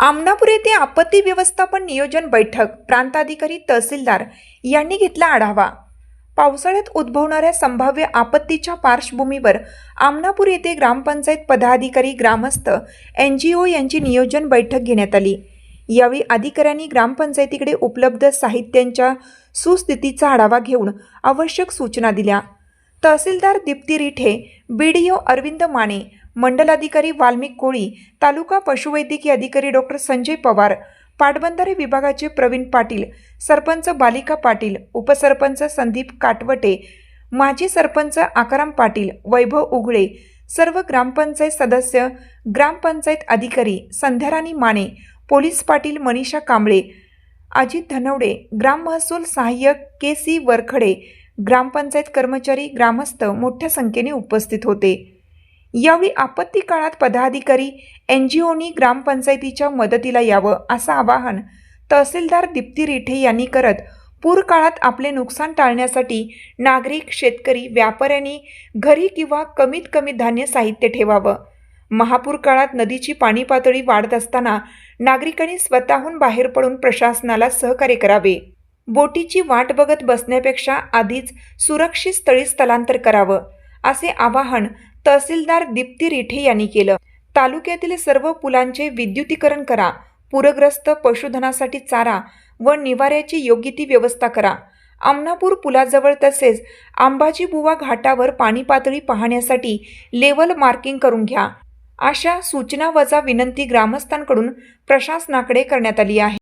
आमनापूर येथे आपत्ती व्यवस्थापन नियोजन बैठक प्रांताधिकारी तहसीलदार यांनी घेतला आढावा. पावसाळ्यात उद्भवणाऱ्या संभाव्य आपत्तीच्या पार्श्वभूमीवर आमनापूर येथे ग्रामपंचायत पदाधिकारी ग्रामस्थ एन जी ओ यांची नियोजन बैठक घेण्यात आली. यावेळी अधिकाऱ्यांनी ग्रामपंचायतीकडे उपलब्ध साहित्यांच्या सुस्थितीचा आढावा घेऊन आवश्यक सूचना दिल्या. तहसीलदार दीप्ती रिठे ओ अरविंद माने मंडलाधिकारी वाल्मिक कोळी तालुका पशुवैद्यकीय अधिकारी डॉक्टर संजय पवार पाटबंधारे विभागाचे प्रवीण पाटील सरपंच बालिका पाटील उपसरपंच संदीप काटवटे माजी सरपंच आकाराम पाटील वैभव उघळे सर्व ग्रामपंचायत सदस्य ग्रामपंचायत अधिकारी संध्याराणी माने पोलीस पाटील मनीषा कांबळे अजित धनवडे ग्राम महसूल सहाय्यक के सी वरखडे ग्रामपंचायत कर्मचारी ग्रामस्थ मोठ्या संख्येने उपस्थित होते. यावेळी आपत्ती काळात पदाधिकारी एन जी ओनी ग्रामपंचायतीच्या मदतीला यावं असं आवाहन तहसीलदार दीप्ती रिठे यांनी करत पूर काळात आपले नुकसान टाळण्यासाठी नागरिक शेतकरी व्यापाऱ्यांनी घरी किंवा कमीत कमी धान्य साहित्य ठेवावं. महापूर काळात नदीची पाणी पातळी वाढत असताना नागरिकांनी स्वतःहून बाहेर पडून प्रशासनाला सहकार्य करावे. बोटीची वाट बघत बसण्यापेक्षा आधीच सुरक्षित स्थळी स्थलांतर करावं असे आवाहन तहसीलदार दीप्ती रिठे यांनी केलं. तालुक्यातील सर्व पुलांचे विद्युतीकरण करा पूरग्रस्त पशुधनासाठी चारा व निवाऱ्याची योग्य ती व्यवस्था करा. आमनापूर पुलाजवळ तसेच आंबाजी बुवा घाटावर पाणी पातळी पाहण्यासाठी लेवल मार्किंग करून घ्या. अशा सूचना वजा विनंती ग्रामस्थांकडून प्रशासनाकडे करण्यात आली आहे.